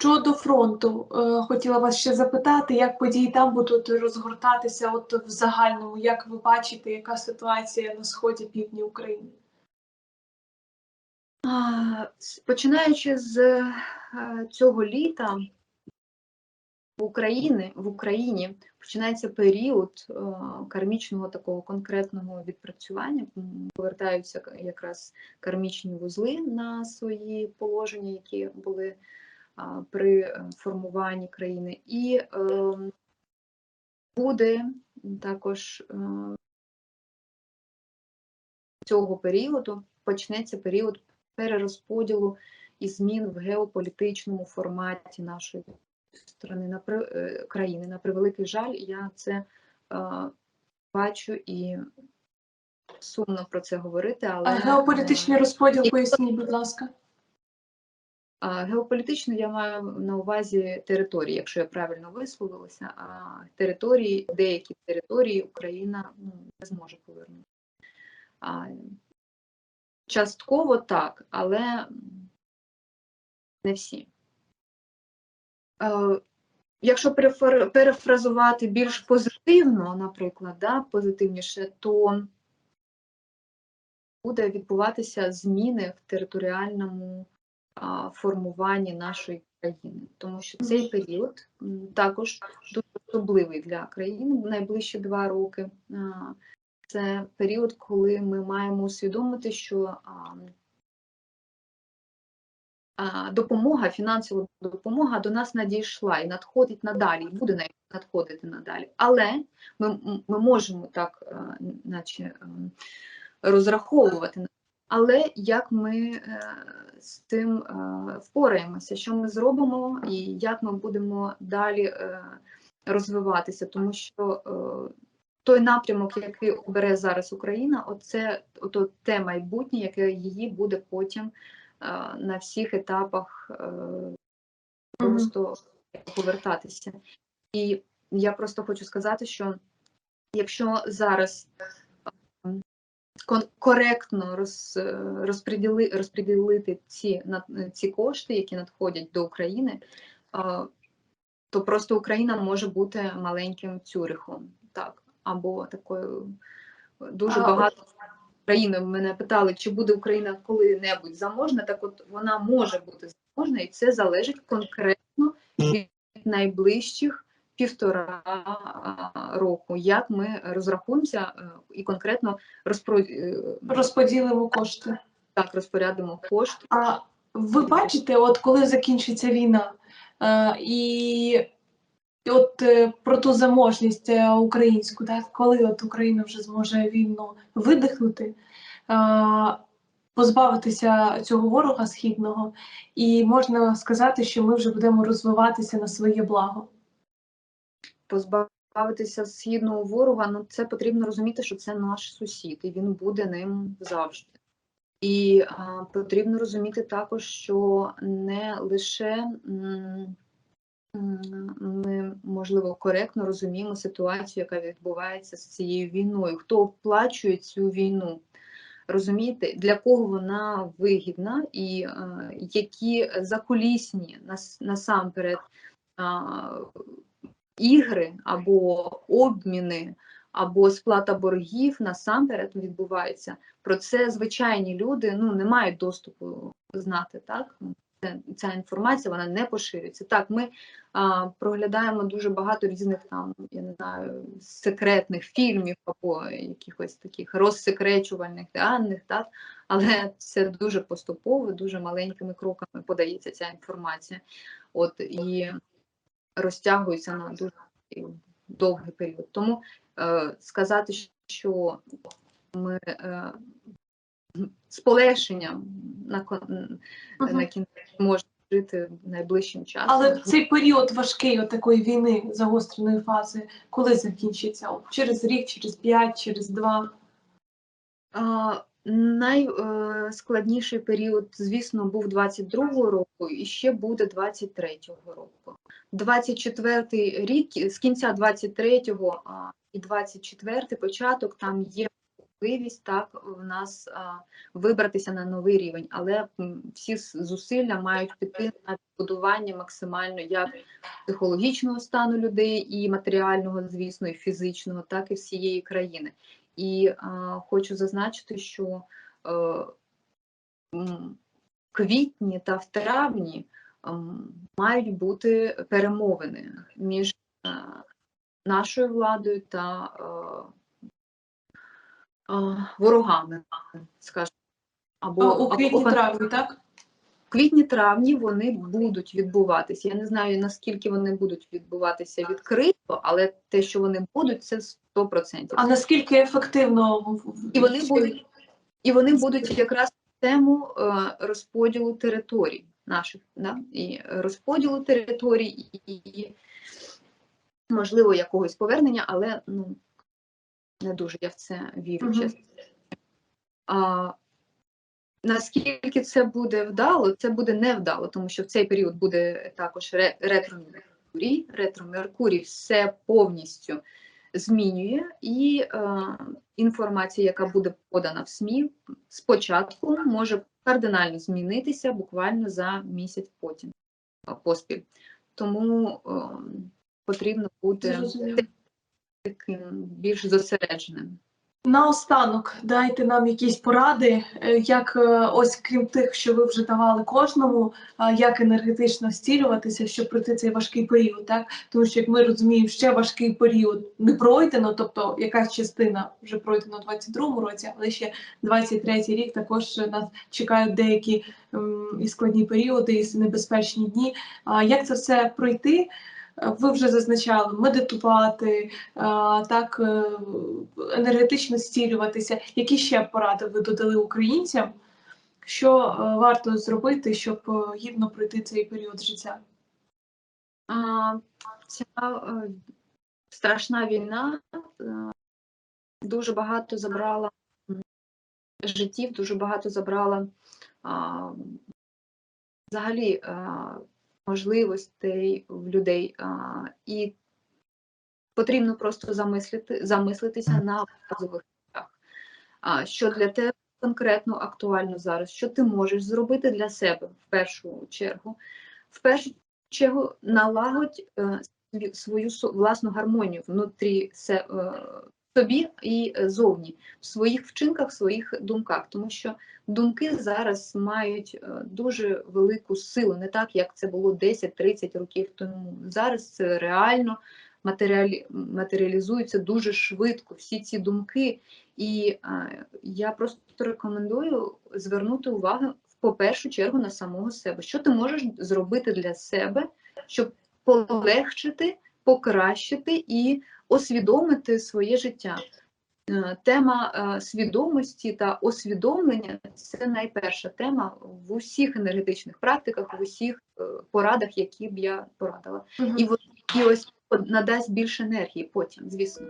Щодо фронту, е, хотіла вас ще запитати, як події там будуть розгортатися от в загальному, як ви бачите, яка ситуація на сході півдні України? Починаючи з е, цього літа в Україні, в Україні починається період е, кармічного такого конкретного відпрацювання. Повертаються якраз кармічні вузли на свої положення, які були при е, формуванні країни. І е, буде також е, цього періоду почнеться період перерозподілу і змін в геополітичному форматі нашої сторони на е, країни. На превеликий жаль, я це е, бачу і сумно про це говорити, але А геополітичний розподіл, поясніть, будь ласка. А, Геополітично я маю на увазі території, якщо я правильно висловилася, а території, деякі території Україна ну, не зможе повернути. А, частково так, але не всі. Е, Якщо перефразувати більш позитивно, наприклад, да, позитивніше, то буде відбуватися зміни в територіальному а, формуванні нашої країни, тому що цей період також дуже особливий для країни найближчі два роки. Це період, коли ми маємо усвідомити, що допомога, фінансова допомога до нас надійшла і надходить надалі, і буде надходити надалі. Але ми, ми можемо так, е, наче ем, розраховувати. на Але як ми е, з цим е, впораємося, що ми зробимо, і як ми будемо далі е, розвиватися, тому що той напрямок, який обере зараз Україна, оце ото те майбутнє, яке її буде потім на всіх етапах просто повертатися. І я просто хочу сказати, що якщо зараз коректно роз, е, розподіли, розподілити ці, на- ці кошти, які надходять до України, е, то просто Україна може бути маленьким Цюрихом, так, або такою е, дуже багато країн. Мене питали, чи буде Україна коли-небудь заможна, так от вона може бути заможна, і це залежить конкретно від найближчих півтора року, як ми розрахуємося е, і конкретно розпро... е, Розподілимо кошти. так розпорядимо кошти. А ви бачите, от коли закінчиться війна, е, і, от про ту заможність українську, так, коли от Україна вже зможе вільно видихнути, позбавитися цього ворога східного, і можна сказати, що ми вже будемо розвиватися на своє благо. Позбавитися східного ворога, ну це потрібно розуміти, що це наш сусід, і він буде ним завжди. І а, потрібно розуміти також, що не лише ми, можливо, коректно розуміємо ситуацію, яка відбувається з цією війною, хто оплачує цю війну. Розумієте, для кого вона вигідна, і е, які закулісні нас, насамперед а, ігри або обміни, або сплата боргів насамперед відбувається. Про це звичайні люди ну, не мають доступу знати. Так? Ця інформація вона не поширюється. Так, ми а, проглядаємо дуже багато різних там, я не знаю, секретних фільмів або якихось таких розсекречувальних даних, так? але це дуже поступово, дуже маленькими кроками подається ця інформація. От і розтягується на дуже довгий період. Тому е, сказати, що ми е, з полегшенням на, Мгм. на кінець можемо жити найближчим часом. Але цей період важкий такої війни загостреної фази, коли закінчиться? Через рік, через п'ять, через два. Найскладніший період, звісно, був 22-го року і ще буде 23-го року. 24-й рік, з кінця 23-го і 24-й початок, там є можливість так в нас вибратися на новий рівень, але всі зусилля мають піти на будування максимально як психологічного стану людей, і матеріального, звісно, і фізичного, так і всієї країни. І хочу зазначити, що в квітні та в травні мають бути перемовини між нашою владою та ворогами, скажімо. Або, у квітні офен- травні, так? Квітні-травні вони будуть відбуватися. Я не знаю, наскільки вони будуть відбуватися відкрито, але те, що вони будуть, це 100%. А наскільки ефективно І вони будуть, і вони будуть якраз тему е, розподілу територій наших, да? і розподілу територій, і, можливо якогось повернення, але ну не дуже я в це вірю, чесно. А, наскільки це буде вдало, це буде невдало, тому що в цей період буде також ретро-Меркурій. Ретро-Меркурій все повністю змінює, і е, інформація, яка буде подана в СМІ, спочатку може кардинально змінитися буквально за місяць потім е, поспіль. Тому е, потрібно бути таким більш зосередженим. Наостанок дайте нам якісь поради, е, як е, ось крім тих, що ви вже давали кожному, як енергетично стілюватися, щоб пройти цей важкий період, так тому що як ми розуміємо, ще важкий період не пройдено, тобто якась частина вже пройдена у 22-му році, але ще 23-й рік також нас чекають деякі і складні періоди, і небезпечні дні. А як це все пройти? Е, Ви вже зазначали медитувати, так е, енергетично стілюватися. Які ще поради ви додали українцям? Що е, варто зробити, щоб е, гідно пройти цей період життя? Ця е, страшна війна е, дуже багато забрала життів, дуже багато забрала взагалі можливостей в людей. І потрібно просто замислити, замислитися на базових речах. Що для тебе конкретно актуально зараз, що ти можеш зробити для себе в першу чергу. В першу чергу налагодь е, свою власну гармонію внутрі е, собі і е, зовні, в своїх вчинках, в своїх думках, тому що думки зараз мають е, дуже велику силу, не так як це було 10-30 років тому. Зараз це реально матеріалі, матеріалізується дуже швидко. Всі ці думки, і е, я просто рекомендую звернути увагу в по першу чергу на самого себе. Що ти можеш зробити для себе, щоб полегшити, покращити і освідомити своє життя? Е, Тема е, свідомості та освідомлення це найперша тема в усіх енергетичних практиках, в усіх е, порадах, які б я порадила. І, от- і ось надасть більше енергії потім, звісно.